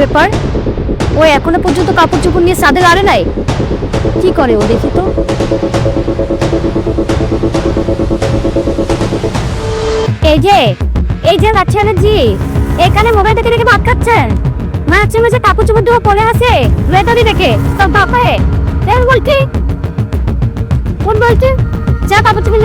ব্যাপার? ও এখনও পর্যন্ত কাপড় চোপড় নিয়ে সাদে লাড়ে নাই? কি করে ও দেখি তো? এই যে এই যে বাচ্চারা জি এখানে মোবাইল দেখে দেখে ভাত খাচ্ছেন? মাঝে মাঝে কাপড় চোপড় দেওয়া পরে আছে। রেটারি দেখে সব বাপায় বলছি। কোন বলছি? যা কাপড় চোপড়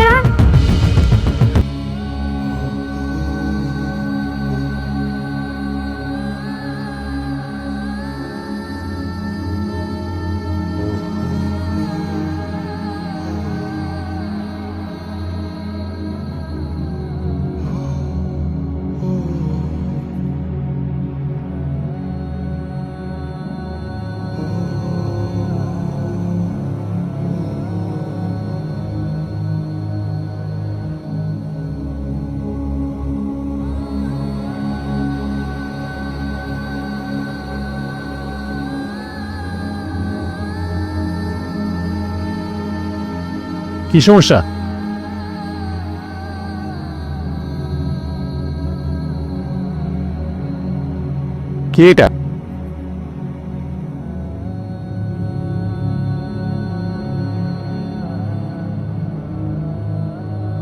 কি সমস্যা কি এটা?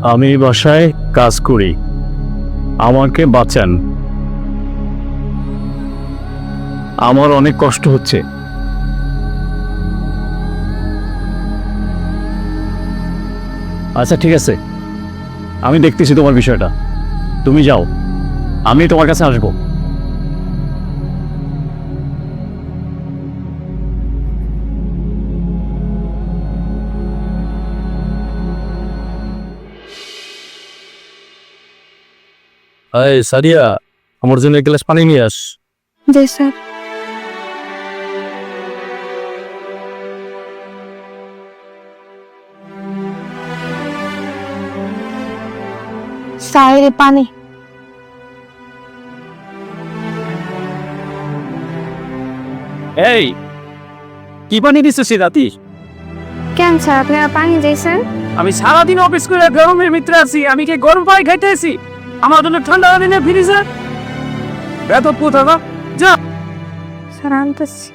আমি বাসায় কাজ করি। আমাকে বাঁচান। আমার অনেক কষ্ট হচ্ছে। আচ্ছা ঠিক আছে। আমি দেখতেছি তোমার বিষয়টা। তুমি যাও। আমি তোমার কাছে আসব। এই সারিয়া আমার জন্য এক গ্লাস পানি নিয়ে আস। জি স্যার। সাইরে পানি। এই কি পানি দিচ্ছে সে রাতি কেন স্যার আপনারা পানি দিয়েছেন আমি সারাদিন অফিস করে গরমের মিত্র আছি আমি কি গরম পানি খাইতে আছি আমার জন্য ঠান্ডা দিনে ফ্রিজে এত কোথা না যা। স্যার আনতেছি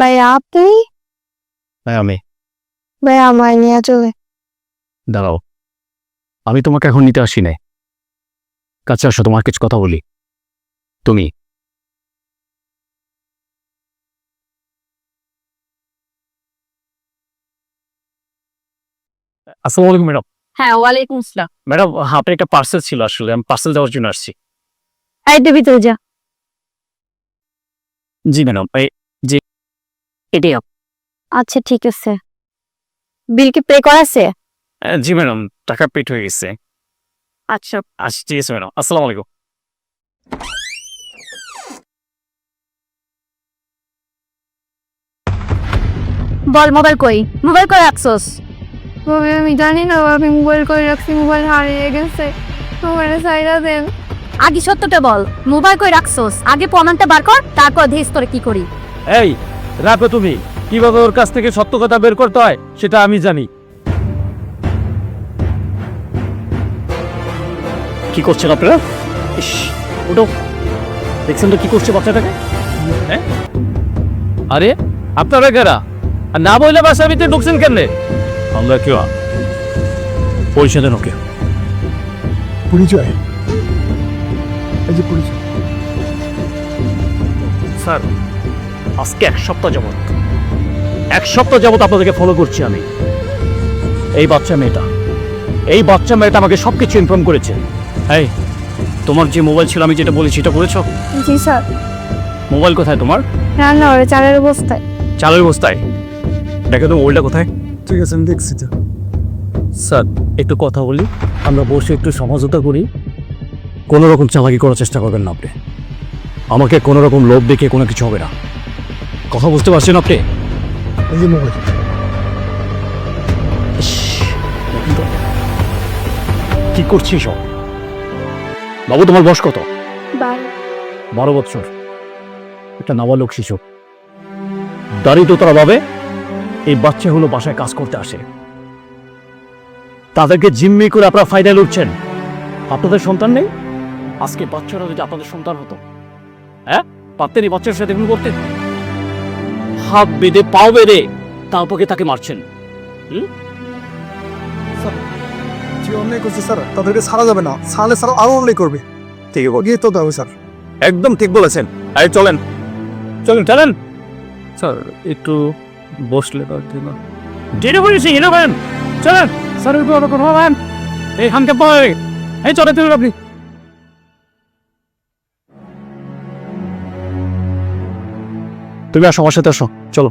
ভাই আপনি হ্যাঁ আমি ভাই আমায় নিয়ে চলে দাঁড়াও আমি তোমাকে এখন নিতে আসি নাই। কাছে আসো তোমার কিছু কথা বলি। তুমি। আসসালামু আলাইকুম ম্যাডাম। হ্যাঁ ওয়ালাইকুম আসসালাম। ম্যাডাম আপনার একটা পার্সেল ছিল আসলে আমি পার্সেল দেওয়ার জন্য আসছি। এই দেবি তো যা। জি ম্যাডাম এই এটাই আচ্ছা ঠিক আছে। বিল কি পে করা আছে? জি ম্যাডাম টাকা পেট হয়ে গেছে। আচ্ছা। আচ্ছা ঠিক আছে ম্যাডাম। আসসালামু আলাইকুম। বল মোবাইল কই? মোবাইল কই রাখছস? তবে আমি জানি না আমি মোবাইল করে রাখছি মোবাইল হারিয়ে গেছে। তোমার সাইডা দেন। আগে সত্যটা বল মোবাইল কই রাখছস? আগে প্রমাণটা বার কর তারপর দেখিস তোরে কি করি। এই রাখো তুমি কীভাবে ওর কাছ থেকে সত্য কথা বের করতে হয় সেটা আমি জানি। কি করছেন আপনারা? ইস ওটো দেখছেন তো কি করছে বাচ্চাটাকে? হ্যাঁ? আরে আপনারা কারা? আর না বললে বাসার ভিতরে ঢুকছেন কেন আমরা কেউ পয়সা দেন ওকে। পরিচয়? এই যে পরিচয়। স্যার আজকে এক সপ্তাহ যাবৎ। এক সপ্তাহ যাবৎ আপনাদেরকে ফলো করছি আমি। এই বাচ্চা মেয়েটা। এই বাচ্চা মেয়েটা আমাকে সব কিছু ইনফর্ম করেছে। এই তোমার যে মোবাইল ছিল আমি যেটা বলেছি সেটা করেছ? জি স্যার। মোবাইল কোথায় তোমার? রান্না করে চালের অবস্থায় চালের বস্তায়? দেখো তো মোবাইলটা কোথায়? ঠিক আছে আমি দেখছি তো। স্যার একটু কথা বলি। আমরা বসে একটু সমঝোতা করি। কোনো রকম চালাকি করার চেষ্টা করবেন না আপনি। আমাকে কোনো রকম লোভ দেখে কোনো কিছু হবে না। কথা বুঝতে পারছেন আপনি? এই যে মোবাইল। কি করছিস সব? বাবু তোমার বয়স কত? বারো। বছর। একটা নাবালক শিশু। দারিদ্রতার অভাবে এই বাচ্চাগুলো বাসায় কাজ করতে আসে। তাদেরকে জিম্মি করে আপনারা ফায়দায় লুটছেন আপনাদের সন্তান নেই? আজকে বাচ্চারা যদি আপনাদের সন্তান হতো হ্যাঁ? পারতেন এই বাচ্চার সাথে এগুলো করতেন? হাত বেঁধে পাও বেঁধে তারপরে তাকে মারছেন। যে অন্যায় করছে স্যার তাদেরকে ছাড়া যাবে না। ছাড়লে স্যার আরও অন্যায় করবে। ঠিক গিয়ে তো স্যার। একদম ঠিক বলেছেন। এই চলেন। চলেন চলেন। স্যার একটু বসলে চলেন। স্যার কোনো এই হামকে এই চলে আপনি। তুমি আসো আমার সাথে আসো। চলো।